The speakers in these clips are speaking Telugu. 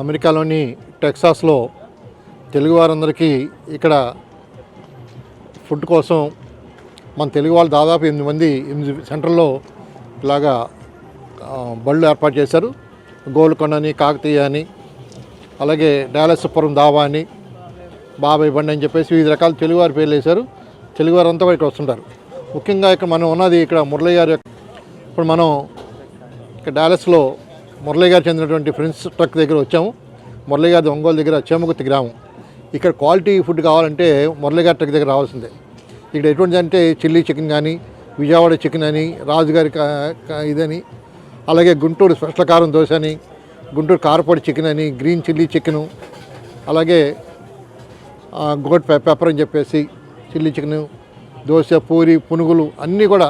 అమెరికాలోని టెక్సాస్లో తెలుగు వారందరికీ ఇక్కడ ఫుడ్ కోసం మన తెలుగు వాళ్ళు దాదాపు ఎనిమిది మంది ఎనిమిది సెంటర్లో ఇలాగా బళ్ళు ఏర్పాటు చేశారు. గోల్కొండ అని కాకతీయ అని అలాగే డాలసుపురం దావా అని బాబాయ్ బండి అని చెప్పేసి వివిధ రకాల తెలుగువారి పేర్లు వేశారు. తెలుగువారు అంతా కూడా ఇక్కడ వస్తుంటారు. ముఖ్యంగా ఇక్కడ మనం ఉన్నది ఇక్కడ మురళి గారి ఇప్పుడు మనం ఇక్కడ డాలస్లో మురళి గారు చెందినటువంటి ఫ్రెండ్స్ ట్రక్ దగ్గర వచ్చాము. మురళి గారి ఒంగోలు దగ్గర చేమగుత్తి గ్రామం. ఇక్కడ క్వాలిటీ ఫుడ్ కావాలంటే మురళి గారి ట్రక్ దగ్గర రావాల్సిందే. ఇక్కడ ఎటువంటి అంటే చిల్లీ చికెన్ కానీ విజయవాడ చికెన్ అని రాజుగారి కా- కా- ఇదని అలాగే గుంటూరు స్పెషల్ కారం దోశ అని గుంటూరు కారపొడి చికెన్ అని గ్రీన్ చిల్లీ చికెను అలాగే గోట్ పెప్పర్ అని చెప్పేసి చిల్లీ చికెన్ దోశ పూరి పునుగులు అన్నీ కూడా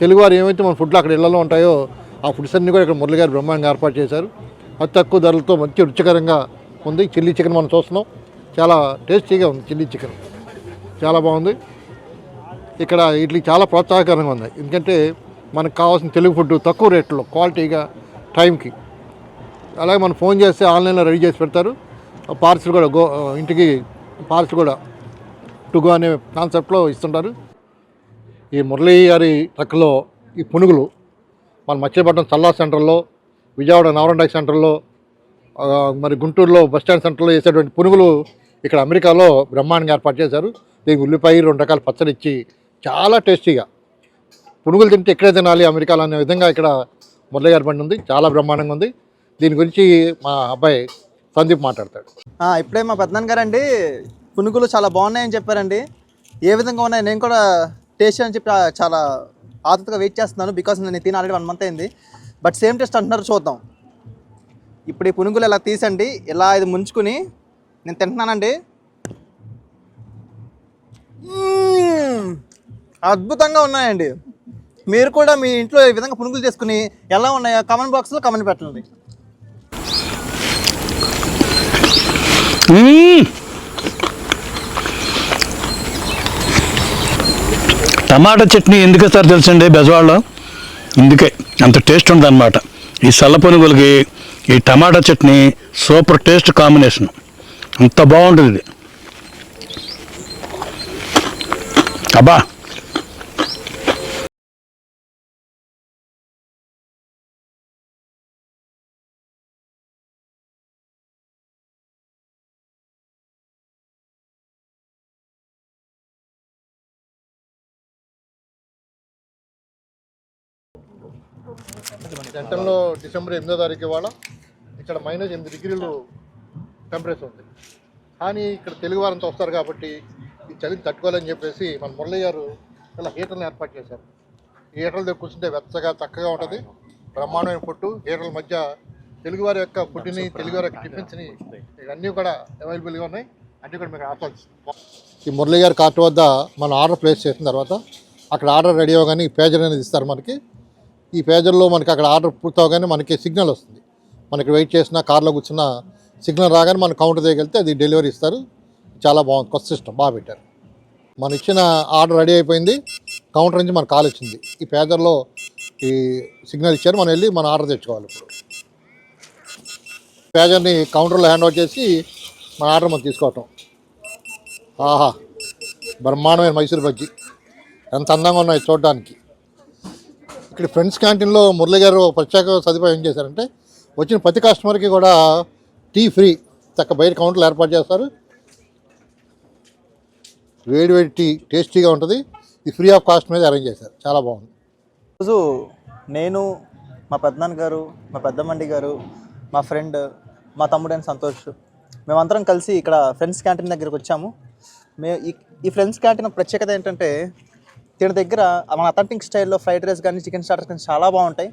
తెలుగువారు ఏమైతే మన ఫుడ్లో అక్కడ ఇళ్ళలో ఉంటాయో ఆ ఫుడ్స్ అన్నీ కూడా ఇక్కడ మురళి గారు బ్రహ్మాండంగా ఏర్పాటు చేశారు. అతి తక్కువ ధరలతో మంచి రుచికరంగా ఉంది. చిల్లీ చికెన్ మనం చూస్తున్నాం. చాలా టేస్టీగా ఉంది చిల్లీ చికెన్. చాలా బాగుంది. ఇక్కడ వీటికి చాలా ప్రోత్సాహకరంగా ఉంది. ఎందుకంటే మనకు కావాల్సిన తెలుగు ఫుడ్ తక్కువ రేట్లో క్వాలిటీగా టైంకి. అలాగే మనం ఫోన్ చేస్తే ఆన్లైన్లో రెడీ చేసి పెడతారు. పార్సిల్ కూడా గో ఇంటికి పార్సిల్ కూడా టుగో అనే కాన్సెప్ట్లో ఇస్తుంటారు. ఈ మురళీ గారి ట్రక్లో ఈ పునుగులు మన మచిలీపట్నం చల్లా సెంటర్లో విజయవాడ నవరండాక్ సెంటర్లో మరి గుంటూరులో బస్ స్టాండ్ సెంటర్లో వేసేటువంటి పునుగులు ఇక్కడ అమెరికాలో బ్రహ్మాండంగా ఏర్పాటు చేశారు. దీనికి ఉల్లిపాయ రెండు రకాల పచ్చడి ఇచ్చి చాలా టేస్టీగా. పునుగులు తింటే ఎక్కడే తినాలి అమెరికాలో అనే విధంగా ఇక్కడ మురళి గారి బండి ఉంది. చాలా బ్రహ్మాండంగా ఉంది. దీని గురించి మా అబ్బాయి సందీప్ మాట్లాడతాడు. ఇప్పుడే మా పెద్దనాన్న గారండి పునుగులు చాలా బాగున్నాయని చెప్పారండి. ఏ విధంగా ఉన్నాయి? నేను కూడా టేస్ట్ అని చెప్పి చాలా ఆతృతగా వెయిట్ చేస్తున్నాను బికాస్ నేను తిని ఆల్రెడీ వన్ మంత్ అయింది. బట్ సేమ్ టెస్ట్ అంటున్నారు చూద్దాం. ఇప్పుడు ఈ పునుగులు ఇలా తీసండి ఇలా ఇది ముంచుకుని నేను తింటున్నానండి. అద్భుతంగా ఉన్నాయండి. మీరు కూడా మీ ఇంట్లో ఈ విధంగా పునుగులు చేసుకుని ఎలా ఉన్నాయో కామెంట్ బాక్స్లో కామెంట్ పెట్టండి. టమాటా చట్నీ ఎందుకు ఇస్తారు తెలుసండి బెజవాడలో? ఇందుకే అంత టేస్ట్ ఉందన్నమాట. ఈ సల్ల పునుగులకి ఈ టమాటా చట్నీ సూపర్ టేస్ట్ కాంబినేషన్. అంత బాగుంటుంది ఇది. అబ్బా! సెంటర్లో డిసెంబర్ ఎనిమిదో తారీఖు ఇవాళ ఇక్కడ మైనస్ ఎనిమిది డిగ్రీలు టెంపరేచర్ ఉంది. కానీ ఇక్కడ తెలుగు వారంతో వస్తారు కాబట్టి ఈ చలిని తట్టుకోవాలని చెప్పేసి మన మురళి గారు ఇలా హీటర్ని ఏర్పాటు చేశారు. ఈ హీటర్ల దగ్గర కూర్చుంటే వెచ్చగా చక్కగా ఉంటుంది. బ్రహ్మాండమైన ఫుడ్ హీటర్ల మధ్య తెలుగువారి యొక్క ఫుడ్ని తెలుగువారి యొక్క టిఫిన్స్ని ఇవన్నీ కూడా అవైలబుల్గా ఉన్నాయి. అన్నీ కూడా మీకు ఆస్వాదిస్తాం ఈ మురళి గారి కార్ట్ వద్ద మనం ఆర్డర్ ప్లేస్ చేసిన తర్వాత అక్కడ ఆర్డర్ రెడీ అవ్వగానే పేజర్ అనేది ఇస్తారు మనకి. ఈ పేజర్లో మనకి అక్కడ ఆర్డర్ పూర్తవగానే మనకి సిగ్నల్ వస్తుంది. మనకి వెయిట్ చేసిన కార్లో కూర్చున్న సిగ్నల్ రాగానే మనం కౌంటర్ దగ్గరికి అది డెలివరీ ఇస్తారు. చాలా బాగుంది. కొత్త సిస్టమ్ బాగా పెట్టారు. మన ఇచ్చిన ఆర్డర్ రెడీ అయిపోయింది. కౌంటర్ నుంచి మన కాల్ వచ్చింది. ఈ పేజర్లో ఈ సిగ్నల్ ఇచ్చారు. మనం వెళ్ళి మన ఆర్డర్ తెచ్చుకోవాలి ఇప్పుడు. పేజర్ని కౌంటర్లో హ్యాండ్ ఓవర్ చేసి మన ఆర్డర్ మనం తీసుకోవటం. ఆహా! బ్రహ్మాండమైన మైసూర్ బజ్జీ. ఎంత అందంగా ఉన్నాయి చూడడానికి. ఇక్కడ ఫ్రెండ్స్ క్యాంటీన్లో మురళి గారు ప్రత్యేక సదుపాయం ఏం చేశారంటే వచ్చిన ప్రతి కస్టమర్కి కూడా టీ ఫ్రీ చక్క బయట కౌంటర్లు ఏర్పాటు చేస్తారు. వేడి వేడి టీ టేస్టీగా ఉంటుంది. ఇది ఫ్రీ ఆఫ్ కాస్ట్ మీద అరేంజ్ చేశారు. చాలా బాగుంది. రోజు నేను మా పెద్దనాన్న గారు మా పెద్దమండి గారు మా ఫ్రెండ్ మా తమ్ముడైన సంతోష్ మేమందరం కలిసి ఇక్కడ ఫ్రెండ్స్ క్యాంటీన్ దగ్గరికి వచ్చాము. మే ఈ- ఈ ఫ్రెండ్స్ క్యాంటీన్ ప్రత్యేకత ఏంటంటే దీని దగ్గర మన అథెంటిక్ స్టైల్లో ఫ్రైడ్ రైస్ కానీ చికెన్ స్టార్టర్స్ కానీ చాలా బాగుంటాయి.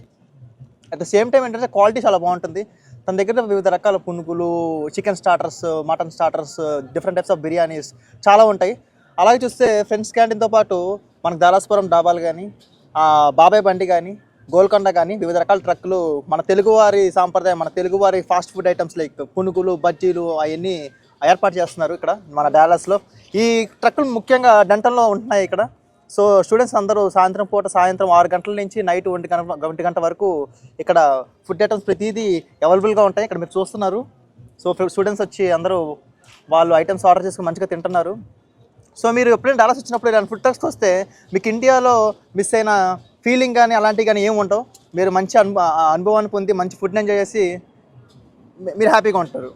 అట్ ద సేమ్ టైం ఏంటంటే క్వాలిటీ చాలా బాగుంటుంది. తన దగ్గర వివిధ రకాల పునుగులు chicken starters mutton starters different types of biryanis చాలా ఉంటాయి. అలాగే చూస్తే ఫ్రెండ్స్ క్యాంటీన్తో పాటు మనకు దారాస్పురం డాబాలు కానీ బాబాయ్ బండి కానీ గోల్కొండ కానీ వివిధ రకాల ట్రక్కులు మన తెలుగువారి సాంప్రదాయం మన తెలుగువారి ఫాస్ట్ ఫుడ్ ఐటమ్స్ లైక్ పునుగులు బజ్జీలు అవన్నీ ఏర్పాటు చేస్తున్నారు ఇక్కడ మన డాలస్లో ఈ ట్రక్కులు ముఖ్యంగా డంటల్లో ఉంటున్నాయి ఇక్కడ. సో స్టూడెంట్స్ అందరూ సాయంత్రం పూట సాయంత్రం ఆరు గంటల నుంచి నైట్ ఒంటి గంట ఒంటి గంట వరకు ఇక్కడ ఫుడ్ ఐటమ్స్ ప్రతిదీ అవైలబుల్గా ఉంటాయి. ఇక్కడ మీరు చూస్తున్నారు. సో స్టూడెంట్స్ వచ్చి అందరూ వాళ్ళు ఐటమ్స్ ఆర్డర్ చేసుకుని మంచిగా తింటున్నారు. సో మీరు ఎప్పుడైనా డాలర్స్ వచ్చినప్పుడు ఇలాంటి ఫుడ్ ట్రక్స్కి వస్తే మీకు ఇండియాలో మిస్ అయిన ఫీలింగ్ కానీ అలాంటివి కానీ ఏమి ఉండవు. మీరు మంచి అనుభ అనుభవాన్ని పొంది మంచి ఫుడ్ని ఎంజాయ్ చేసి మీరు హ్యాపీగా ఉంటారు.